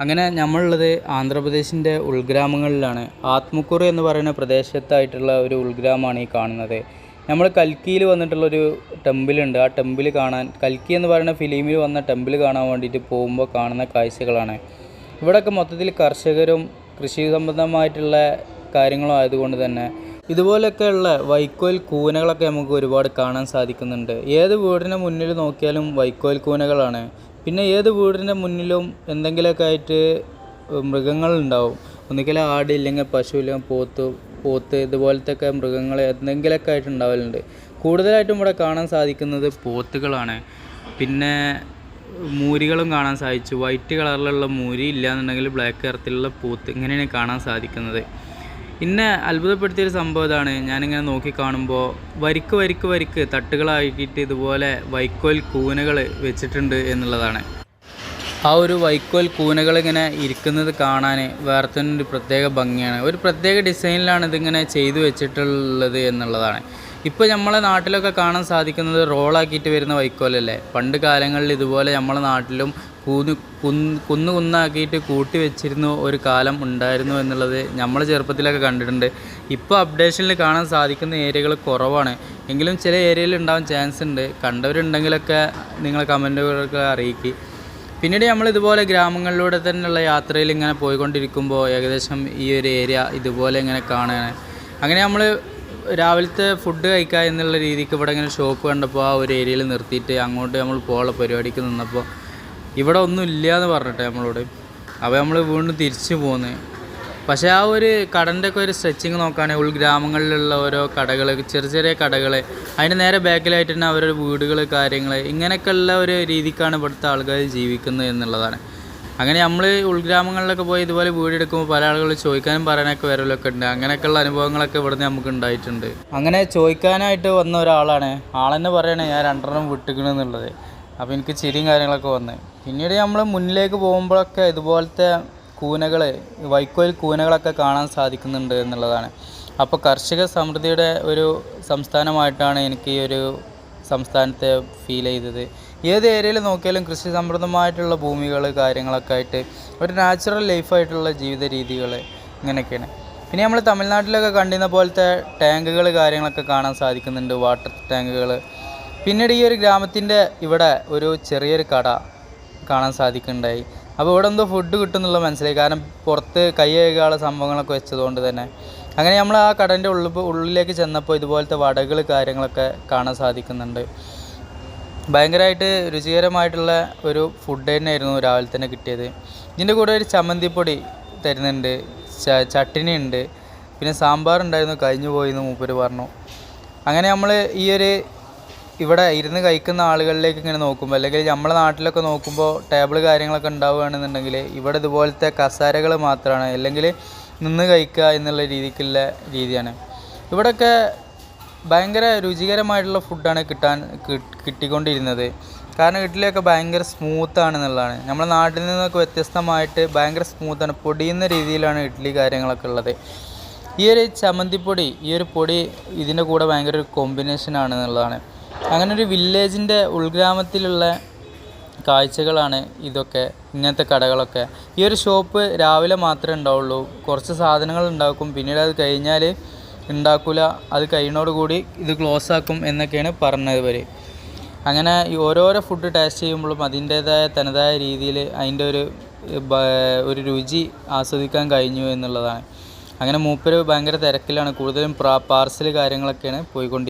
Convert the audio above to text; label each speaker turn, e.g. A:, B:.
A: അങ്ങനെ നമ്മളുള്ളത് ആന്ധ്രാപ്രദേശിന്റെ ഉൾഗ്രാമങ്ങളിലാണ്. ആത്മക്കുറി എന്ന് പറയുന്ന പ്രദേശത്തായിട്ടുള്ള ഒരു ഉൾഗ്രാമമാണ് ഈ കാണുന്നത്. നമ്മൾ കൽക്കിയിൽ വന്നിട്ടുള്ളൊരു ടെമ്പിളുണ്ട്. ആ ടെമ്പിൾ കാണാൻ കൽക്കി എന്ന് പറയുന്ന ഫിലിമിൽ വന്ന ടെമ്പിൾ കാണാൻ വേണ്ടിയിട്ട് പോകുമ്പോൾ കാണുന്ന കാഴ്ചകളാണ്. ഇവിടെയൊക്കെ മൊത്തത്തിൽ കർഷകരും കൃഷി സംബന്ധമായിട്ടുള്ള കാര്യങ്ങളും ആയതുകൊണ്ട് തന്നെ ഇതുപോലെയൊക്കെയുള്ള വൈക്കോൽ കൂനകളൊക്കെ നമുക്ക് ഒരുപാട് കാണാൻ സാധിക്കുന്നുണ്ട്. ഏത് വീടിന് മുന്നിൽ നോക്കിയാലും വൈക്കോൽ കൂനകളാണ്. പിന്നെ ഏത് വീടിന്റെ മുന്നിലും എന്തെങ്കിലുമൊക്കെ ആയിട്ട് മൃഗങ്ങളുണ്ടാവും. ഒന്നുകിൽ ആട് ഇല്ലെങ്കിൽ പശു ഇല്ലെങ്കിൽ പോത്ത് പോത്ത് ഇതുപോലത്തെ ഒക്കെ മൃഗങ്ങൾ എന്തെങ്കിലുമൊക്കെ ആയിട്ട് ഉണ്ടാവലുണ്ട്. കൂടുതലായിട്ടും ഇവിടെ കാണാൻ സാധിക്കുന്നത് പോത്തുകളാണ്. പിന്നെ മൂരികളും കാണാൻ സാധിച്ചു. വൈറ്റ് കളറിലുള്ള മൂരി ഇല്ലാന്നുണ്ടെങ്കിൽ ബ്ലാക്ക് നിറത്തിലുള്ള പോത്ത് ഇങ്ങനെയാണ് കാണാൻ സാധിക്കുന്നത്. എന്നെ അത്ഭുതപ്പെടുത്തിയൊരു സംഭവം ഇതാണ്. ഞാനിങ്ങനെ നോക്കി കാണുമ്പോൾ വരിക്ക് വരിക്ക് വരിക്ക് തട്ടുകളാക്കിയിട്ട് ഇതുപോലെ വൈക്കോൽ കൂനകൾ വെച്ചിട്ടുണ്ട് എന്നുള്ളതാണ്. ആ ഒരു വൈക്കോൽ കൂനകൾ ഇങ്ങനെ ഇരിക്കുന്നത് കാണാൻ വേറെ പ്രത്യേക ഭംഗിയാണ്. ഒരു പ്രത്യേക ഡിസൈനിലാണ് ഇതിങ്ങനെ ചെയ്തു വെച്ചിട്ടുള്ളത് എന്നുള്ളതാണ്. ഇപ്പോൾ നമ്മളെ നാട്ടിലൊക്കെ കാണാൻ സാധിക്കുന്നത് റോളാക്കിയിട്ട് വരുന്ന വൈക്കോലല്ലേ? പണ്ട് കാലങ്ങളിൽ ഇതുപോലെ നമ്മളെ നാട്ടിലും കൂന്ന് കുന്ന് കുന്ന് കുന്നാക്കിയിട്ട് കൂട്ടി വെച്ചിരുന്ന ഒരു കാലം ഉണ്ടായിരുന്നു എന്നുള്ളത് നമ്മൾ ചെറുപ്പത്തിലൊക്കെ കണ്ടിട്ടുണ്ട്. ഇപ്പോൾ അപ്ഡേഷനിൽ കാണാൻ സാധിക്കുന്ന ഏരിയകൾ കുറവാണ്. എങ്കിലും ചില ഏരിയയിൽ ഉണ്ടാവാൻ ചാൻസ് ഉണ്ട്. കണ്ടവരുണ്ടെങ്കിലൊക്കെ നിങ്ങൾ കമന്റുകളൊക്കെ അറിയിക്കുക പിന്നീട് നമ്മൾ ഇതുപോലെ ഗ്രാമങ്ങളിലൂടെ തന്നെയുള്ള യാത്രയിൽ ഇങ്ങനെ പോയിക്കൊണ്ടിരിക്കുമ്പോൾ ഏകദേശം ഈ ഒരു ഏരിയ ഇതുപോലെ ഇങ്ങനെ കാണുകയാണ് അങ്ങനെ നമ്മൾ രാവിലത്തെ ഫുഡ് കഴിക്കുക എന്നുള്ള രീതിക്ക് ഇവിടെ ഇങ്ങനെ ഷോപ്പ് കണ്ടപ്പോൾ ആ ഒരു ഏരിയയിൽ നിർത്തിയിട്ട് അങ്ങോട്ട് നമ്മൾ പോകാനുള്ള പരിപാടിക്ക് നിന്നപ്പോൾ ഇവിടെ ഒന്നും ഇല്ല എന്ന് പറഞ്ഞിട്ട് നമ്മളോട്. അപ്പോൾ നമ്മൾ വീണ്ടും തിരിച്ചു പോന്ന്. പക്ഷേ ആ ഒരു കടന്റെ ഒക്കെ ഒരു സ്ട്രെച്ചിങ് നോക്കുകയാണെങ്കിൽ ഉൾഗ്രാമങ്ങളിലുള്ള ഓരോ കടകൾ ചെറിയ ചെറിയ കടകൾ അതിന്റെ നേരെ ബാക്കിലായിട്ട് തന്നെ അവരുടെ വീടുകൾ കാര്യങ്ങൾ ഇങ്ങനെയൊക്കെയുള്ള ഒരു രീതിക്കാണ് ഇവിടുത്തെ ആൾക്കാർ ജീവിക്കുന്നത് എന്നുള്ളതാണ്. അങ്ങനെ നമ്മൾ ഉൾഗ്രാമങ്ങളിലൊക്കെ പോയി ഇതുപോലെ വീടെടുക്കുമ്പോൾ പല ആളുകൾ ചോദിക്കാനും പറയാനൊക്കെ വരലൊക്കെ ഉണ്ട് അങ്ങനെയൊക്കെയുള്ള അനുഭവങ്ങളൊക്കെ ഇവിടുന്ന് നമുക്ക് ഉണ്ടായിട്ടുണ്ട്. അങ്ങനെ ചോദിക്കാനായിട്ട് വന്ന ഒരാളാണ്. ആളെന്നെ പറയണേ ഞാൻ രണ്ടെണ്ണം വിട്ടുക്കണെന്നുള്ളത് അപ്പോൾ എനിക്ക് ചിരിയും കാര്യങ്ങളൊക്കെ വന്ന്. പിന്നീട് നമ്മൾ മുന്നിലേക്ക് പോകുമ്പോഴൊക്കെ ഇതുപോലത്തെ കൂനകൾ വൈക്കോൽ കൂനകളൊക്കെ കാണാൻ സാധിക്കുന്നുണ്ട് എന്നുള്ളതാണ്. അപ്പോൾ കർഷക സമൃദ്ധിയുടെ ഒരു സംസ്ഥാനമായിട്ടാണ് എനിക്ക് ഈ ഒരു സംസ്ഥാനത്തെ ഫീൽ ചെയ്തത്. ഏത് ഏരിയയിൽ നോക്കിയാലും കൃഷി സമൃദ്ധമായിട്ടുള്ള ഭൂമികൾ കാര്യങ്ങളൊക്കെ ആയിട്ട് ഒരു നാച്ചുറൽ ലൈഫായിട്ടുള്ള ജീവിത രീതികൾ ഇങ്ങനെയൊക്കെയാണ്. പിന്നെ നമ്മൾ തമിഴ്നാട്ടിലൊക്കെ കണ്ടിരുന്ന പോലത്തെ ടാങ്കുകൾ കാര്യങ്ങളൊക്കെ കാണാൻ സാധിക്കുന്നുണ്ട് വാട്ടർ ടാങ്കുകൾ പിന്നീട് ഈ ഒരു ഗ്രാമത്തിന്റെ ഇവിടെ ഒരു ചെറിയൊരു കട കാണാൻ സാധിക്കുന്നുണ്ടായി. അപ്പോൾ ഇവിടെ എന്തോ ഫുഡ് കിട്ടുന്നുള്ള മനസ്സിലായി. കാരണം പുറത്ത് കൈ കഴുകാനുള്ള സംഭവങ്ങളൊക്കെ വെച്ചതുകൊണ്ട് തന്നെ. അങ്ങനെ നമ്മൾ ആ കടന്റെ ഉള്ളിൽ ഉള്ളിലേക്ക് ചെന്നപ്പോൾ ഇതുപോലത്തെ വടകൾ കാര്യങ്ങളൊക്കെ കാണാൻ സാധിക്കുന്നുണ്ട്. ഭയങ്കരമായിട്ട് രുചികരമായിട്ടുള്ള ഒരു ഫുഡ് തന്നെയായിരുന്നു രാവിലെ തന്നെ കിട്ടിയത്. ഇതിന്റെ കൂടെ ഒരു ചമ്മന്തിപ്പൊടി തരുന്നുണ്ട് ചട്ടിനി ഉണ്ട് പിന്നെ സാമ്പാർ ഉണ്ടായിരുന്നു കഴിഞ്ഞു പോയിന്ന് മൂപ്പര് പറഞ്ഞു. അങ്ങനെ നമ്മൾ ഈ ഒരു ഇവിടെ ഇരുന്ന് കഴിക്കുന്ന ആളുകളിലേക്ക് ഇങ്ങനെ നോക്കുമ്പോൾ അല്ലെങ്കിൽ നമ്മളെ നാട്ടിലൊക്കെ നോക്കുമ്പോൾ ടേബിൾ കാര്യങ്ങളൊക്കെ ഉണ്ടാവുകയാണെന്നുണ്ടെങ്കിൽ ഇവിടെ ഇതുപോലത്തെ കസാരകൾ മാത്രമാണ് അല്ലെങ്കിൽ നിന്ന് കഴിക്കുക എന്നുള്ള രീതിക്കുള്ള രീതിയാണ്. ഇവിടെയൊക്കെ ഭയങ്കര രുചികരമായിട്ടുള്ള ഫുഡാണ് കിട്ടാൻ കിട്ടിക്കൊണ്ടിരുന്നത്. കാരണം ഇഡ്ഡലിയൊക്കെ ഭയങ്കര സ്മൂത്താണ് എന്നുള്ളതാണ് നമ്മുടെ നാട്ടിൽ നിന്നൊക്കെ വ്യത്യസ്തമായിട്ട് ഭയങ്കര സ്മൂത്താണ് പൊടിയുന്ന രീതിയിലാണ് ഇഡ്ഡലി കാര്യങ്ങളൊക്കെ ഉള്ളത്. ഈ ഒരു ചമ്മന്തിപ്പൊടി ഈ ഒരു പൊടി ഇതിന്റെ കൂടെ ഭയങ്കര ഒരു കോമ്പിനേഷൻ എന്നുള്ളതാണ് അങ്ങനെ ഒരു വില്ലേജിന്റെ ഉൾഗ്രാമത്തിലുള്ള കാഴ്ചകളാണ് ഇതൊക്കെ ഇങ്ങനത്തെ കടകളൊക്കെ. ഈ ഒരു ഷോപ്പ് രാവിലെ മാത്രമേ ഉണ്ടാവുള്ളൂ. കുറച്ച് സാധനങ്ങൾ ഉണ്ടാക്കും. പിന്നീട് അത് കഴിഞ്ഞാൽ ഉണ്ടാക്കില്ല അത് കഴിയുന്നതോടുകൂടി ഇത് ക്ലോസ് ആക്കും എന്നൊക്കെയാണ് പറഞ്ഞത് വരെ അങ്ങനെ ഈ ഓരോരോ ഫുഡ് ടേസ്റ്റ് ചെയ്യുമ്പോഴും അതിന്റേതായ തനതായ രീതിയിൽ അതിന്റെ ഒരു ഒരു രുചി ആസ്വദിക്കാൻ കഴിഞ്ഞു എന്നുള്ളതാണ്. അങ്ങനെ മൂപ്പര് ഭയങ്കര തിരക്കിലാണ്. കൂടുതലും പാർസൽ കാര്യങ്ങളൊക്കെയാണ് പോയിക്കൊണ്ടിരിക്കുന്നത്.